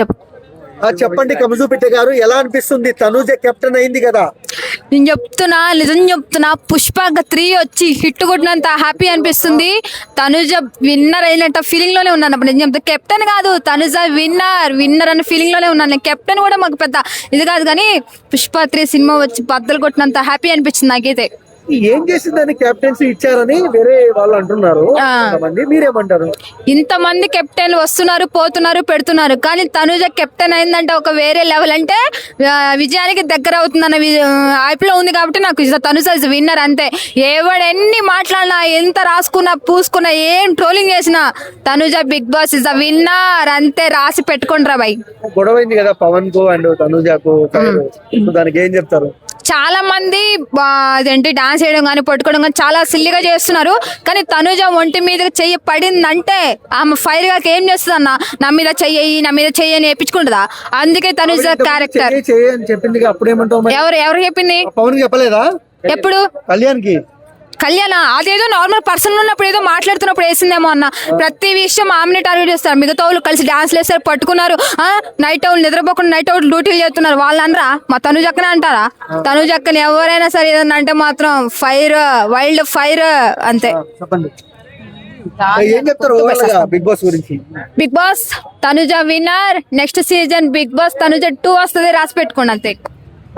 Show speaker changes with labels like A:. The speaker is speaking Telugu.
A: చెప్పు.
B: చెప్పండి కమజుపిట్ట గారు ఎలా అనిపిస్తుంది? తనూజ కెప్టెన్ అయింది కదా.
A: నేను చెప్తున్నా నిజం చెప్తున్నా పుష్ప త్రీ వచ్చి హిట్ కొట్టినంత హ్యాపీ అనిపిస్తుంది. తనుజ విన్నర్ అయినట్టు ఫీలింగ్లోనే ఉన్నాను. అప్పుడు నేను చెప్తా కెప్టెన్ కాదు తనుజ విన్నర్ విన్నర్ అనే ఫీలింగ్లోనే ఉన్నాను. నేను కెప్టెన్ కూడా మాకు పెద్ద ఇది కాదు కానీ పుష్ప త్రీ సినిమా వచ్చి బద్దలు కొట్టినంత హ్యాపీ అనిపించింది నాకైతే.
B: ఏం చేసిందని కెప్టెన్సీ ఇచ్చారని వేరే వాళ్ళు అంటున్నారు. కొంతమంది మీరేమంటారు?
A: ఇంతమంది కెప్టెన్లు వస్తున్నారు పోతున్నారు పెడుతున్నారు. కానీ తనుజ కెప్టెన్ అయిందంటే ఒక వేరే లెవెల్ అంటే ఆ, విజయానికి దగ్గర అవుతుందన్న లో ఉంది కాబట్టి నాకు తనుజ ఇస్ విన్నర్ అంతే. ఎవడు ఎన్ని మాట్లాడినా ఎంత రాసుకున్నా పూసుకున్నా ఏం ట్రోలింగ్ చేసినా Tanuja Bigg Boss is the winner అంతే రాసి పెట్టుకుంటారా బై.
B: గొడవ అయింది కదా పవన్కు అండ్ తనూజకు. దానికి ఏం చెప్తారు?
A: చాలా మంది అదేంటి డాన్స్ చేయడం కానీ పట్టుకోవడం కానీ చాలా సిల్లిగా చేస్తున్నారు. కానీ తనుజ ఒంటి మీద చెయ్యి పడిందంటే ఆమె ఫైర్గా ఏం చేస్తుంది అన్న నా మీద చెయ్యి నా మీద చెయ్యి అని వేపించుకుంటుందా అందుకే తనుజ క్యారెక్టర్
B: చెప్పింది
A: ఎవరు ఎవరు చెప్పింది?
B: పవన్ చెప్పలేదా?
A: ఎప్పుడు?
B: కళ్యాణ్కి
A: కళ్యాణ అదేదో నార్మల్ పర్సన్ ఉన్నప్పుడు ఏదో మాట్లాడుతున్నప్పుడు వేసిందేమో అన్న. ప్రతి విషయం ఆమెనే టార్గెట్ చేస్తారు. మిగతా వాళ్ళు కలిసి డాన్స్ వేస్తారు పట్టుకున్నారు నైట్ అవుట్ నిద్రపోకుండా నైట్ అవుట్ డ్యూటీలు చేస్తున్నారు. వాళ్ళు అనరా మా తను జక్కనే అంటారా? తను జక్కని ఎవరైనా సరే ఏదన్నా అంటే మాత్రం ఫైర్ వైల్డ్ ఫైర్ అంతే.
B: ఏం చెప్తారు బిగ్ బాస్ గురించి?
A: Bigg Boss Tanuja winner next season Bigg Boss Tanuja two వస్తుంది రాసి పెట్టుకోండి అంతే.